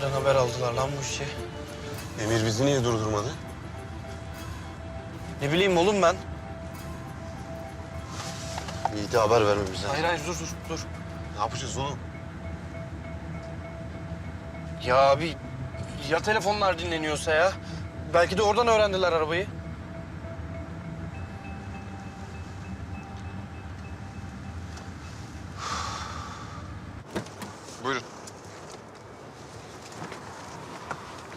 Nereden haber aldılar lan bu işi? Emir bizi niye durdurmadı? Ne bileyim oğlum ben. Yiğit'e haber vermemiz lazım. Hayır hayır dur dur dur. Ne yapacağız oğlum? Ya abi ya telefonlar dinleniyorsa ya? Belki de oradan öğrendiler arabayı. Buyurun.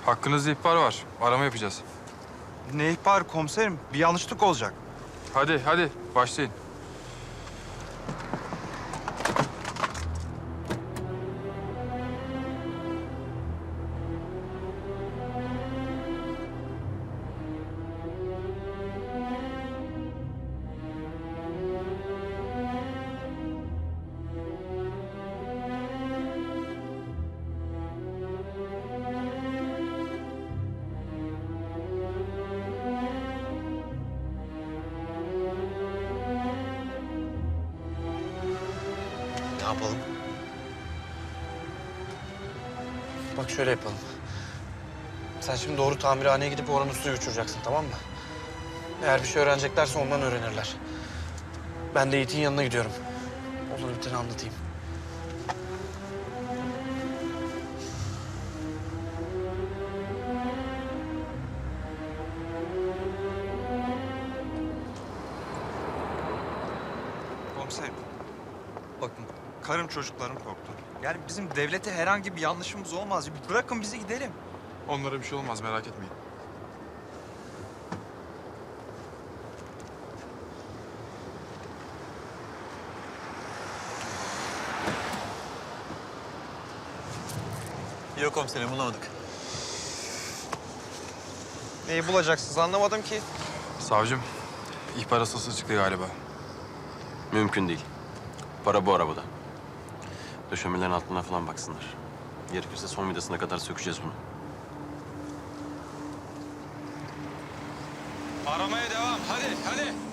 Hakkınızda ihbar var. Arama yapacağız. Ne ihbar komiserim? Bir yanlışlık olacak. Hadi hadi başlayın. Yapalım? Bak şöyle yapalım. Sen şimdi doğru tamirhaneye gidip oranın suyu uçuracaksın tamam mı? Eğer bir şey öğreneceklerse ondan öğrenirler. Ben de Yiğit'in yanına gidiyorum. Olur biteni anlatayım. Komiserim. Bakın karım çocuklarım korktu. Yani bizim devlete herhangi bir yanlışımız olmaz. Bırakın bizi gidelim. Onlara bir şey olmaz merak etmeyin. Yok komiserim bulamadık. Neyi bulacaksınız anlamadım ki. Savcım, ihbar asası çıktı galiba. Mümkün değil. Para bu arabada. Döşemelerin altına falan baksınlar. Gerekirse son vidasına kadar sökeceğiz bunu. Aramaya devam. Hadi, hadi.